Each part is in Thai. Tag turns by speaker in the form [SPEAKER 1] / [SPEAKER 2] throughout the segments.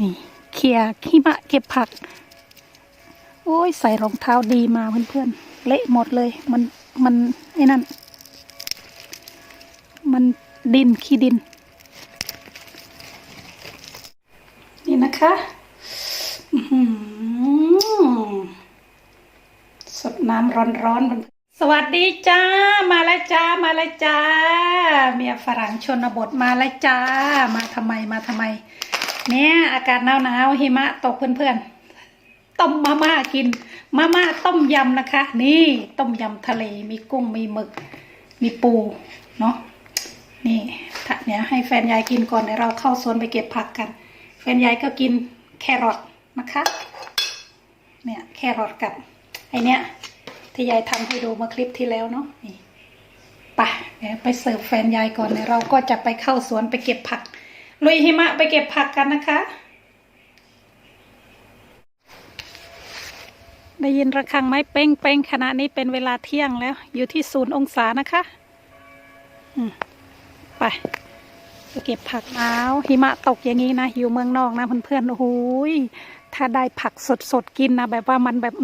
[SPEAKER 1] นี่เคลียร์ขี้มะเก็บผัก โอ้ยใส่รองเท้าดีมาเพื่อนๆ เละหมดเลย มันมันไอ้นั่น มันดินขี้ดิน นี่นะคะอื้อหือสดน้ำร้อนๆเพื่อนๆ สวัสดีจ้า มาแล้วจ้า มาแล้วจ้า เมียฝรั่งชนบทมาแล้วจ้า มาทำไมมาทำไม เนี่ยอากาศหนาวหนาวหิมะตกเพื่อนๆ ต้มมาม่ากิน มาม่าต้มยำนะคะ นี่ต้มยำทะเลมีกุ้งมีหมึก มีปูเนาะนี่ถ้าเนี่ยให้แฟนยายกินก่อนเดี๋ยวเราเข้าสวนไปเก็บผักกัน แฟนยายก็กินแครอทนะคะเนี่ยแครอทกับไอเนี้ยที่ยายทำให้ดูเมื่อคลิปที่แล้วเนาะนี่ไปเดี๋ยวไปเสิร์ฟแฟนยายก่อนเดี๋ยวเราก็จะไปเข้าสวนไปเก็บผัก ลุยหิมะไปเก็บผักกันนะคะ ได้ยินระฆังไหมเป้งเป้งขณะนี้เป็นเวลาเที่ยงแล้ว อยู่ที่ศูนย์องศานะคะไปไปเก็บผักหนาวหิมะตกอย่างนี้นะ อยู่เมืองนอกนะเพื่อนๆโอ้โหยถ้าได้ผักสดๆกินนะแบบว่ามันแบบ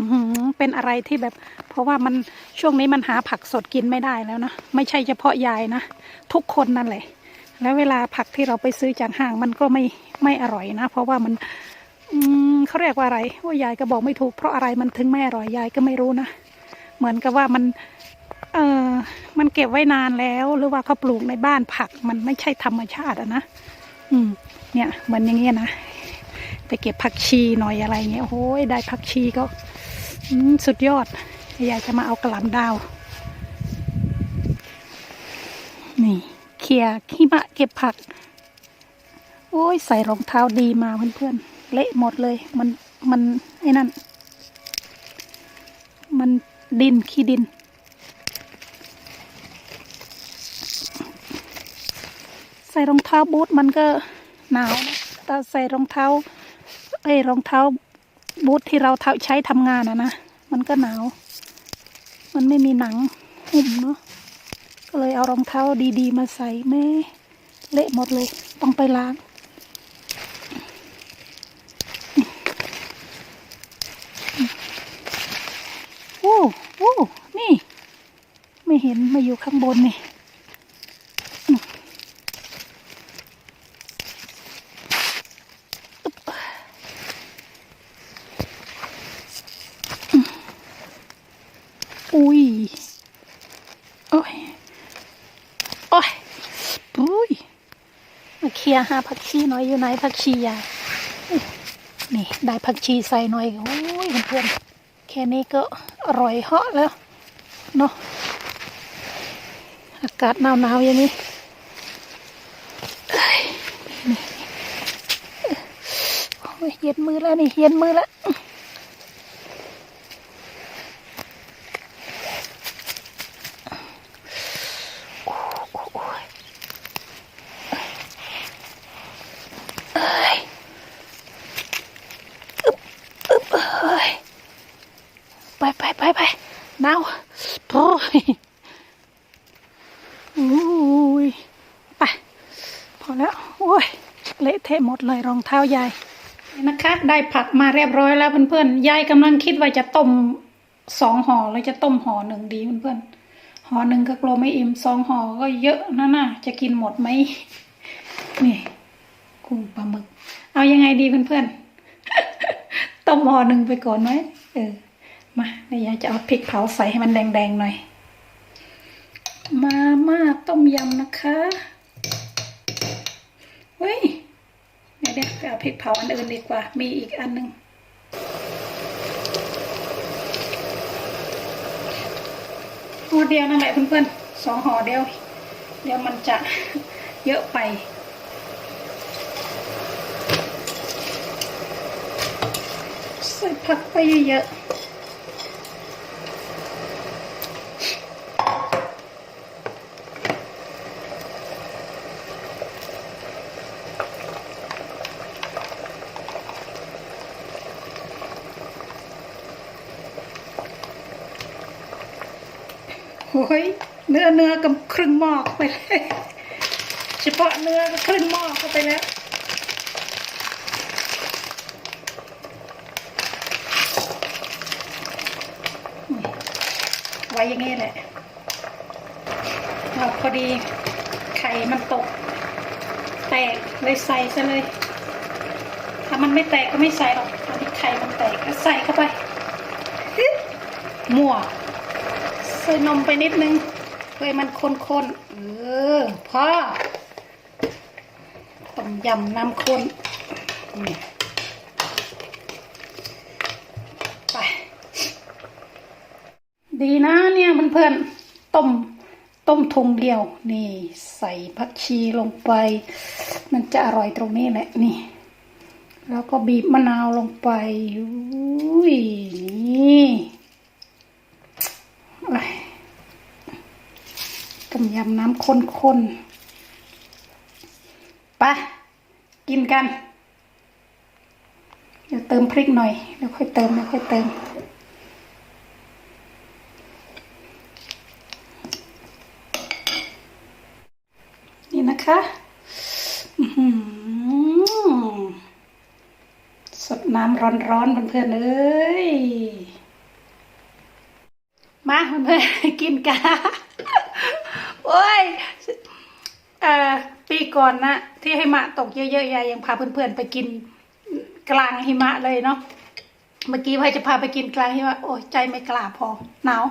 [SPEAKER 1] เป็นอะไรที่แบบ เพราะว่ามันช่วงนี้มันหาผักสดกินไม่ได้แล้วนะ ไม่ใช่เฉพาะยายนะ ทุกคนนั่นแหละ แล้วเวลาผักที่เราไปซื้อจากห้างมันก็ไม่ไม่อร่อยนะ เพราะว่ามันอืมเขาเรียกว่าอะไรว่ายายก็บอกไม่ถูกเพราะอะไรมันถึงไม่อร่อยยายก็ไม่รู้นะ เหมือนกับว่ามันเออมันเก็บไว้นานแล้วหรือว่าเขาปลูกในบ้านผักมันไม่ใช่ธรรมชาติอะนะอืม เนี่ยเหมือนอย่างเงี้ยนะไปเก็บผักชีหน่อยอะไรเงี้ยโอ้โหได้ผักชีก็สุดยอดยายจะมาเอากระหล่ำดาว เคลียขี้มะเก็บผัก โอ้ยใส่รองเท้าดีมาเพื่อนๆเละหมดเลย มันมันไอ้นั่น มันดินขี้ดิน ใส่รองเท้าบูทมันก็หนาวนะแต่ใส่รองเท้าไอ้รองเท้าบูทที่เราเท้าใช้ทำงานอะนะ มันก็หนาว มันไม่มีหนังหุ้มเนาะ ก็เลยเอารองเท้าดีๆ มาใส่แม่เละหมดเลย ต้องไปล้าง โอ้โอ้นี่ ไม่เห็นมาอยู่ข้างบนนี่อุ้ย โอ้ย โอ้ยปุ้ยมาเคลียร์หาผักชีหน่อยอยู่ไหนผักชียายนี่ได้ผักชีใส่หน่อยโอ้ยเพื่อนๆแค่นี้ก็อร่อยเหาะแล้วเนาะอากาศหนาวๆอย่างนี้เอ้ยนี่โอ้ยเย็นมือแล้วนี่เย็นมือแล้ว โอ้ยเอ้ยอึ๊บอึ๊บเอ้ยไปไปไปไปหนาวโอ้ยโอ้ยไป พอแล้ว โอ้ย เละ เลยรองเท้ายายนะคะ ได้ผักมาเรียบร้อยแล้วเพื่อนๆยายกำลังคิดว่าจะต้มสองห่อแล้วจะต้มห่อหนึ่งดีเพื่อนๆห่อหนึ่งก็กลัวไม่อิ่มสองห่อก็เยอะนะน่ะจะกินหมดไหมนี่กุ้งปลาหมึก เอายังไงดีเพื่อนๆต้มห่อหนึ่งไปก่อนไหมเออมาเดี๋ยวยายจะเอาพริกเผาใส่ให้มันแดงๆหน่อย มาม่าต้มยำนะคะเฮ้ย เนี่ยไปเอาพริกเผาอันอื่นดีกว่า มีอีกอันหนึ่งห่อเดียวนั่นแหละเพื่อนๆสองห่อเดียว เดี๋ยวมันจะเยอะไปใส่ผักไปเยอะๆ โอ้ยเนื้อเนื้อกับครึ่งหม้อไปเลยเฉพาะเนื้อก็ครึ่งหม้อเข้าไปแล้วไว้ยัางนี้แหละเราพอดีไข่มันตก แตกเลยใส่ซะเลย ถ้ามันไม่แตกก็ไม่ใส่หรอกตอนที่ไข่มันแตกก็ใส่เข้าไปมั่ว ใส่นมไปนิดนึงเพื่อมันข้นๆ เออพอต้มยำน้ำข้นนี่ไป ดีนะเนี่ยเพื่อนๆต้มต้มทุงเดียว นี่ใส่ผักชีลงไป มันจะอร่อยตรงนี้แหละนี่ แล้วก็บีบมะนาวลงไปอุ้ยนี่ อะไรต้มยำน้ำข้นๆไปกินกัน เดี๋ยวเติมพริกหน่อย เดี๋ยวค่อยเติม เดี๋ยวค่อยเติม นี่นะคะอื้อหือสดน้ำร้อนๆเพื่อนๆเอ้ย มาเพื่อนๆกินกันโอ้ยเอ่อปีก่อนนะที่ให้มะตกเยอะๆยายยังพาเพื่อนๆไปกินกลางหิมะเลยเนาะเมื่อกี้พายจะพาไปกินกลางหิมะโอ้ยใจไม่กล้าพอหนาว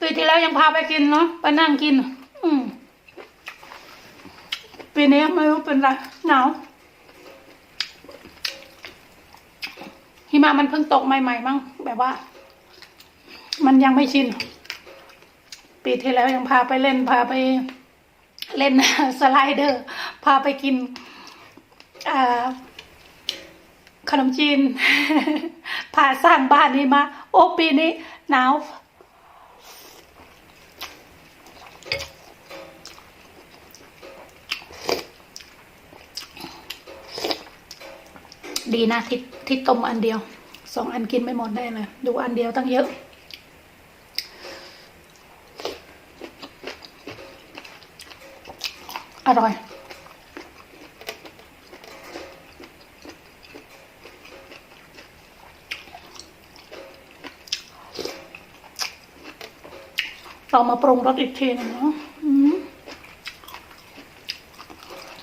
[SPEAKER 1] ปีที่แล้วยังพาไปกินเนาะไปนั่งกิน อืมปีนี้ไม่รู้เป็นไรหนาว มะมันเพิ่งตกใหม่ๆมั้งแบบว่า มันยังไม่ชิน ปีที่แล้วยังพาไปเล่นพาไปเล่นสไลเดอร์ พาไปกินขนมจีน พาสร้างบ้านนี่มา โอ้ปีนี้หนาว ดีนะที่ที่ต้มอันเดียวสองอันกินไม่หมดได้เลย ดูอันเดียวตั้งเยอะ อร่อย เรามาปรุงรสอีกทีหนึงเนาะ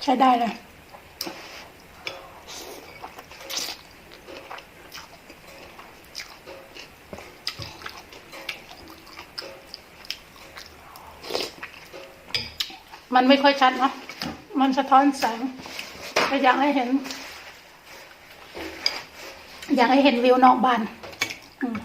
[SPEAKER 1] ใช้ได้เลย มันไม่ค่อยชัดเนาะมันสะท้อนแสงแต่อยากให้เห็น อยากให้เห็นวิวนอกบ้าน อืม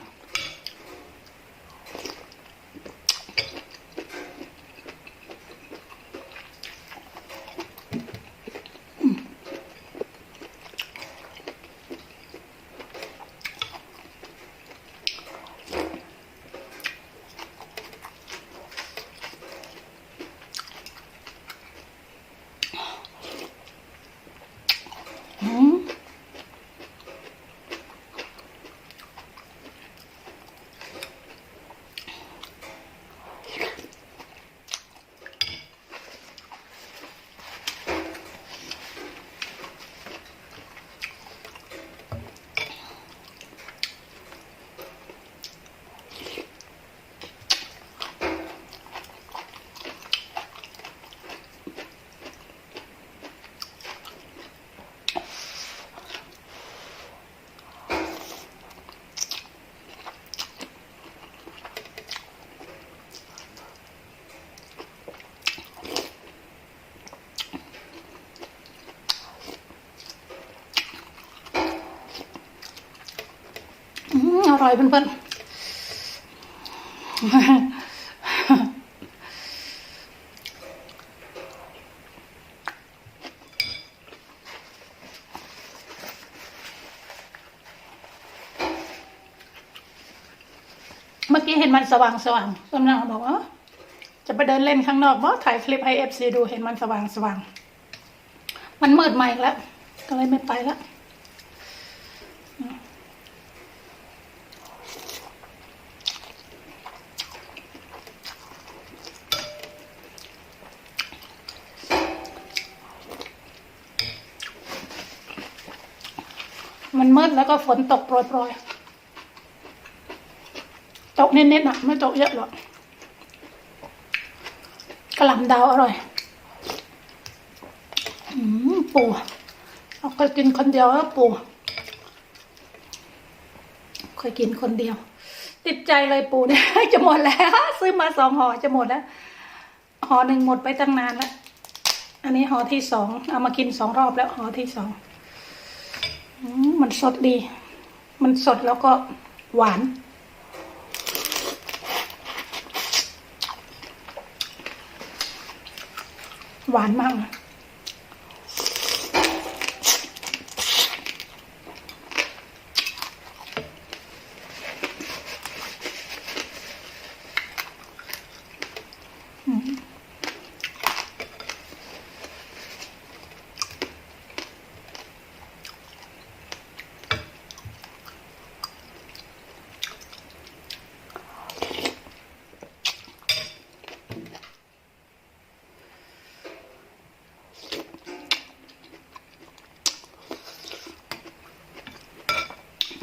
[SPEAKER 1] อื มอืมอร่อยเพื่อนเมื่อกี้เห็นมันสว่างสว่างกำลังบอกว่าจะไปเดินเล่นข้างนอกบ่ถ่ายคลิปให้เอฟซีดูเห็นมันสว่างสว่าง มันมืดใหม่แล้ว ก็เลยไม่ไปแล้ว มันมืดแล้วก็ฝนตกโปรยกเน้นๆอะ ไม่ตกเยอะหรอกกระหล่ำดาวอร่อย อืมปูเราเคยกินคนเดียวแล้วปูเคยกินคนเดียว ติดใจเลยปูเนี่ยจะหมดแล้ว ซื้อมาสองห่อจะหมดแล้วห่อหนึ่งหมดไปตั้งนานแล้ว อันนี้ห่อที่สองเอามากินสองรอบแล้วห่อที่สอง มันสดดี มันสดแล้วก็หวาน หวานมากเลยอืม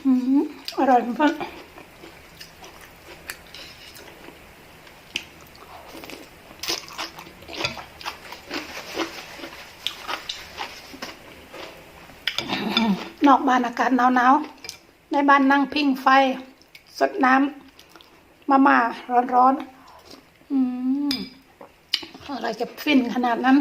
[SPEAKER 1] อืมอ ร่อยมากนอกบ้านอากาศหนาวๆ ในบ้านนั่งพิงไฟ สดน้ำมาม่าร้อนๆ อืมอะไรจะฟินขนาดนั้น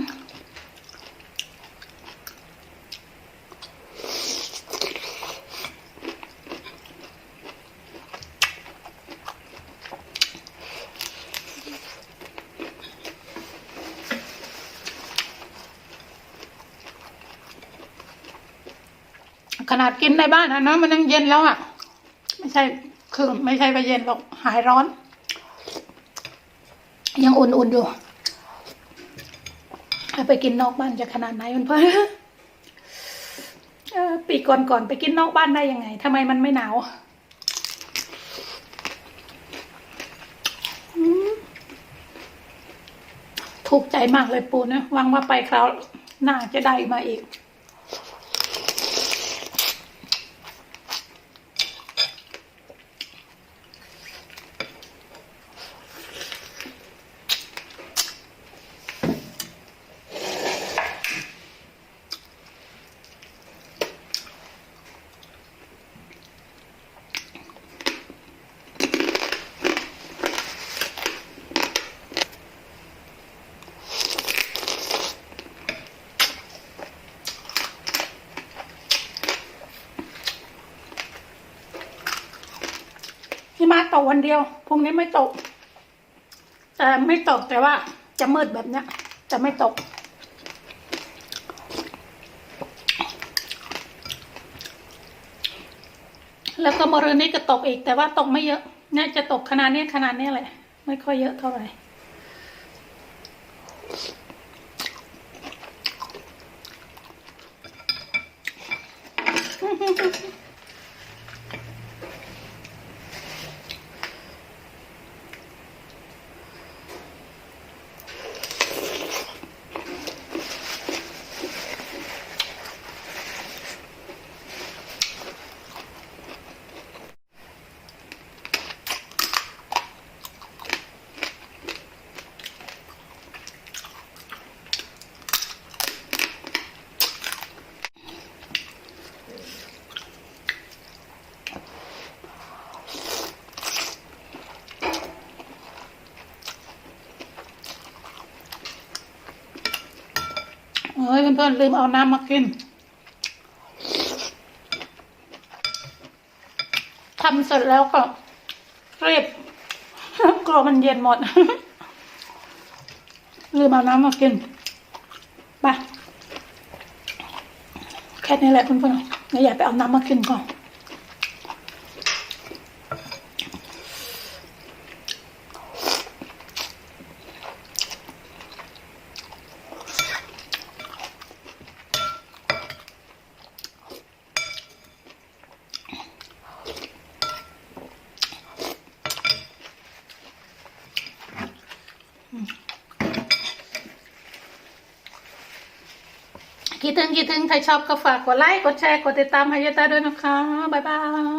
[SPEAKER 1] ข นาดกินในบ้านอะเนาะมันยังเย็นแล้วอะไม่ใช่ คือไม่ใช่ไปเย็นหรอกหายร้อน ยังอุ่นๆอยู่ถ้าไปกินนอกบ้านจะขนาดไหนเพื่อนเออปีก่อนๆไปกินนอกบ้านได้ยังไงทำไมมันไม่หนาวถูกใจมากเลยปูนะหวังว่าไปคราวหน้าจะได้มาอีก ตกวันเดียวพรุ่งนี้ไม่ตก แต่ไม่ตกแต่ว่าจะมืดแบบเนี้ย จะไม่ตก แล้วก็มรืนนี้ก็ตกอีก แต่ว่าตกไม่เยอะ น่าจะตกขนาดนี้ขนาดนี้แหละ ไม่ค่อยเยอะเท่าไหร่ เฮ้ยเพื่อนๆลืมเอาน้ำมากินทำเสร็จแล้วก็รีบกลัวมันเย็นหมด ลืมเอาน้ำมากินไปแค่นี้แหละเพื่อนๆเดี๋ยวอยากไปเอาน้ำมากินก่อน คิดถึงคิดถึงใครชอบก็ฝากกดไลค์กดแชร์กดติดตามให้ยายตาด้วยนะคะ บ๊ายบาย